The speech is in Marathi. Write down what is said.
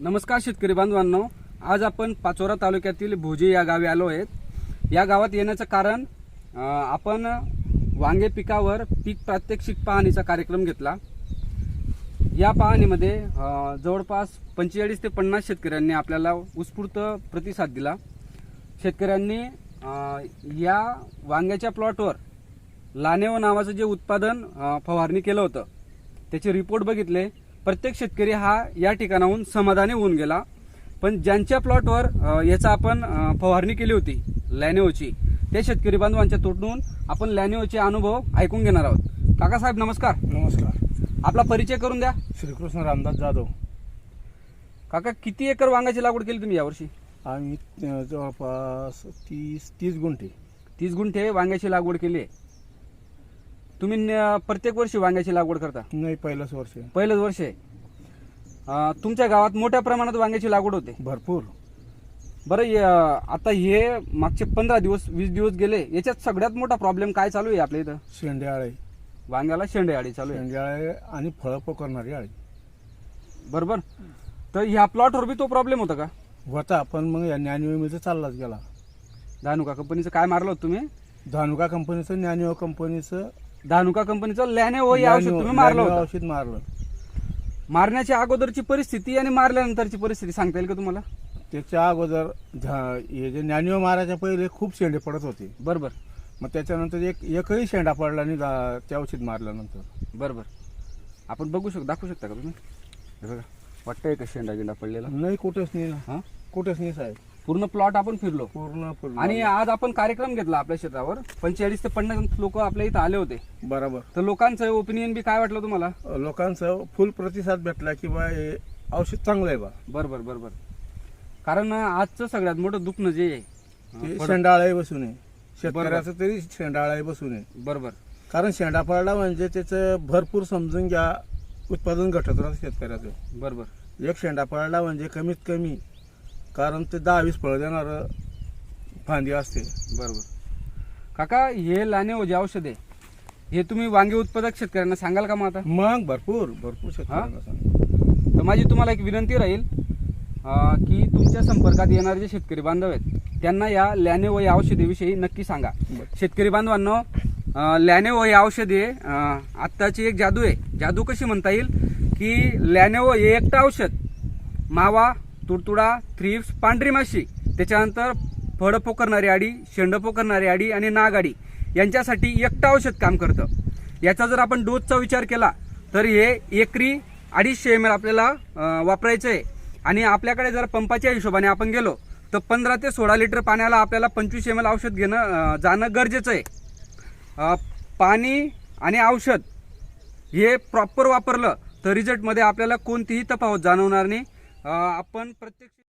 नमस्कार शेतकरी बांधवांनो. आज आपण पाचोरा तालुक्यातील भोजे या गावी आलो आहेत. या गावात येण्याचं कारण आपण वांगे पिकावर पीक प्रात्यक्षिक पाहणीचा कार्यक्रम घेतला. या पाहणीमध्ये जवळपास पंचेचाळीस ते पन्नास शेतकऱ्यांनी आपल्याला उत्स्फूर्त प्रतिसाद दिला. शेतकऱ्यांनी या वांग्याच्या प्लॉटवर लानेव नावाचं जे उत्पादन फवारणी केलं होतं त्याचे रिपोर्ट बघितले. प्रत्येक शेतकरी हा या ठिकाणाहून समाधानी होऊन गेला. पण ज्यांच्या प्लॉटवर याचा आपण फवारणी केली होती लॅनेओची त्या शेतकरी बांधवांच्या तोडून आपण लॅनेओचे अनुभव ऐकून घेणार आहोत. काकासाहेब नमस्कार. नमस्कार. आपला परिचय करून द्या. श्रीकृष्ण रामदास जाधव. काका किती एकर वांग्याची लागवड केली तुम्ही यावर्षी? आम्ही अं, जवळपास तीस तीस गुंठे. तीस गुंठे वांग्याची लागवड केली आहे. तुम्ही न- प्रत्येक वर्षी वांग्याची लागवड करता? नाही पहिलंच वर्ष. आहे. पहिलंच वर्ष? आहे अं, तुमच्या गावात मोठ्या प्रमाणात वांग्याची लागवड होते. भरपूर. बरं आता हे मागचे पंधरा दिवस वीस दिवस गेले याच्यात सगळ्यात मोठा प्रॉब्लेम काय चालू आहे आपल्या इथं? शेंड्याळे वांग्याला शेंडे आडी चालू आहे शेंड्याळे आणि फळं पकडणारी आळी. बरोबर. तर ह्या प्लॉटवर बी तो प्रॉब्लेम होता का? होता पण मग या ज्ञानविमीचा चाललाच गेला. धानुका कंपनीचं काय मारलं होतं तुम्ही? धानुका कंपनीचं ज्ञानव कंपनीचं धानुका कंपनीचं लॅने हो या औषध तुम्ही मारलं ज्ञानव होतं. औषध मारलं. मारण्याच्या अगोदरची परिस्थिती आणि मारल्यानंतरची परिस्थिती सांगता येईल का तुम्हाला? त्याच्या अगोदर झा- हे जे ज्ञानव मारायच्या पहिले खूप शेंडे पडत होते. बरोबर. मग त्याच्यानंतर एक एकही शेंडा पडला नाही गा- त्या औषध मारल्यानंतर. बरोबर. आपण बघू शकतो दाखवू शकता का तुम्ही? हे बघा वाटतंय का शेंडा गिंडा पडलेला? नाही कुठेच नाही ना. हा? कुठेच नाही साहेब. पूर्ण प्लॉट आपण फिरलो. पूर्ण पूर्ण आणि आज आपण कार्यक्रम घेतला आपल्या क्षेत्रावर. पंचेचाळीस ते पन्नास लोक आपल्या इथं आले होते. बरोबर. तर लोकांचं ओपिनियन बी काय वाटलं तुम्हाला? लोकांचा फुल प्रतिसाद भेटला की बा हे औषध चांगलं आहे बा. बरोबर बरोबर कारण आजचं सगळ्यात मोठं दुखणं जे आहे ते अं, पड- शेंडाळाही बसू नये शेतकऱ्याचं तरी शेंडाळाही बसू नये बरोबर कारण शेंडा पडला म्हणजे त्याचं भरपूर समजून घ्या उत्पादन घटत राहतं शेतकऱ्याचं. बरोबर एक शेंडा पडला म्हणजे कमीत कमी कारण ते दहा वीस फळं देणारं फांदी असते. बरोबर. काका हे लाने जे औषध आहे हे तुम्ही वांगे उत्पादक शेतकऱ्यांना सांगाल का मग आता? मग भरपूर भरपूर शेतकऱ्यांना सांग तर माझी तुम्हाला एक विनंती राहील अं, की तुमच्या संपर्कात येणारे जे शेतकरी बांधव आहेत त्यांना या लॅनेओ या औषधीविषयी नक्की सांगा. शेतकरी बांधवांनो अं, लॅनेओ ही औषधे अं, आत्ताची एक जादू आहे. जादू कशी म्हणता येईल? की लॅनेओ हे एकटं औषध मावा तुडतुडा थ्रिप्स पांढरी माशी त्याच्यानंतर फळं पोकरणारी आडी शेंड पोकरणारी आडी आणि नागाडी यांच्यासाठी एकटं औषध काम करतं. याचा जर आपण डोसचा विचार केला तर हे एकरी अडीचशे एम एल आपल्याला वापरायचं आहे. आणि आपल्याकडे जर पंपाच्या हिशोबाने आपण गेलो तर पंधरा ते सोळा लिटर पाण्याला आपल्याला पंचवीस एम एल औषध घेणं जाणं गरजेचं आहे. पाणी आणि औषध हे प्रॉपर वापरलं तर रिझल्टमध्ये आपल्याला कोणतीही तफावत जाणवणार नाही. आपण प्रत्यक्ष